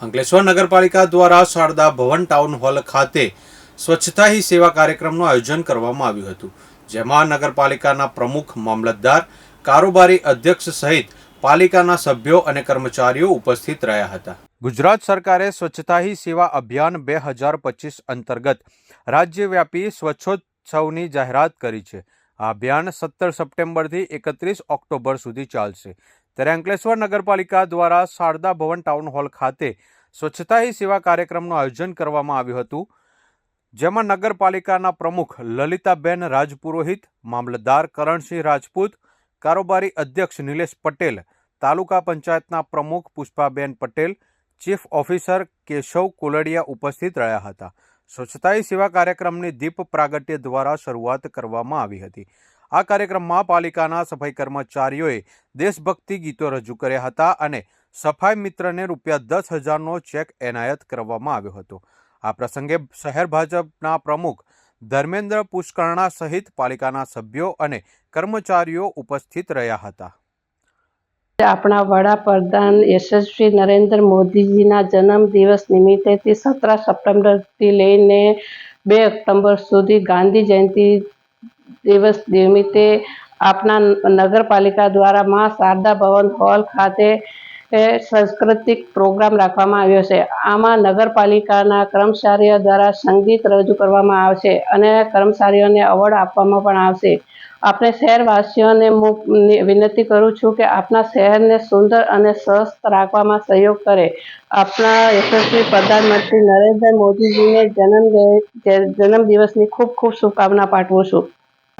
અંકલેશ્વર નગરપાલિકા દ્વારા શારદા ભવન town hall ખાતે સ્વચ્છતા હી સેવા કાર્યક્રમનું આયોજન કરવામાં આવ્યું હતું, જેમાં નગરપાલિકાના પ્રમુખ મામલતદાર, કારોબારી અધ્યક્ષ સહિત પાલિકાના સભ્યો અને કર્મચારીઓ ઉપસ્થિત રહ્યા હતા. ગુજરાત સરકારે સ્વચ્છતા હી સેવા અભિયાન બે હજાર પચીસ અંતર્ગત રાજ્યવ્યાપી સ્વચ્છોત્સવની જાહેરાત કરી છે. આ અભિયાન સત્તર સપ્ટેમ્બરથી એકત્રીસ ઓક્ટોબર સુધી ચાલશે. ત્યારે અંકલેશ્વર નગરપાલિકા દ્વારા શારદા ભવન ટાઉન હોલ ખાતે સ્વચ્છતા હી સેવા કાર્યક્રમનું આયોજન કરવામાં આવ્યું હતું, જેમાં નગરપાલિકાના પ્રમુખ લલિતાબેન રાજપુરોહિત, મામલતદાર કરણસિંહ રાજપૂત, કારોબારી અધ્યક્ષ નિલેશ પટેલ, તાલુકા પંચાયતના પ્રમુખ પુષ્પાબેન પટેલ, ચીફ ઓફિસર કેશવ કોલડિયા ઉપસ્થિત રહ્યા હતા. સ્વચ્છતા સેવા કાર્યક્રમની દીપ પ્રાગટ્ય દ્વારા શરૂઆત કરવામાં આવી હતી. આ કાર્યક્રમમાં પાલિકાના સફાઈ કર્મચારીઓએ દેશભક્તિ ગીતો રજૂ કર્યા હતા અને સફાઈ મિત્રને રૂપિયા દસ હજારનો ચેક એનાયત કરવામાં આવ્યો હતો. આ પ્રસંગે શહેર ભાજપના પ્રમુખ ધર્મેન્દ્ર પુષ્કરણા સહિત પાલિકાના સભ્યો અને કર્મચારીઓ ઉપસ્થિત રહ્યા હતા. આપણા વડાપ્રધાન યશસ્વી નરેન્દ્ર મોદીજીના જન્મ દિવસ નિમિત્તેથી સતરા સપ્ટેમ્બરથી લઈને બે ઓક્ટોબર સુધી ગાંધી જયંતિ દિવસ નિમિત્તે આપણા નગરપાલિકા દ્વારા મા શારદા ભવન હોલ ખાતે સાંસ્કૃતિક પ્રોગ્રામ રાખવામાં આવ્યો છે. આમાં નગરપાલિકાના કર્મચારીઓ દ્વારા સંગીત રજૂ કરવામાં આવશે અને કર્મચારીઓને એવોર્ડ આપવામાં પણ આવશે. આપણે શહેરવાસીઓને હું વિનંતી કરું છું કે આપણા શહેરને સુંદર અને સ્વસ્થ રાખવામાં સહયોગ કરે. આપણા યશસ્વી પ્રધાનમંત્રી નરેન્દ્ર મોદીજીને જન્મ જન્મ દિવસની ખૂબ ખૂબ શુભકામના પાઠવું છું.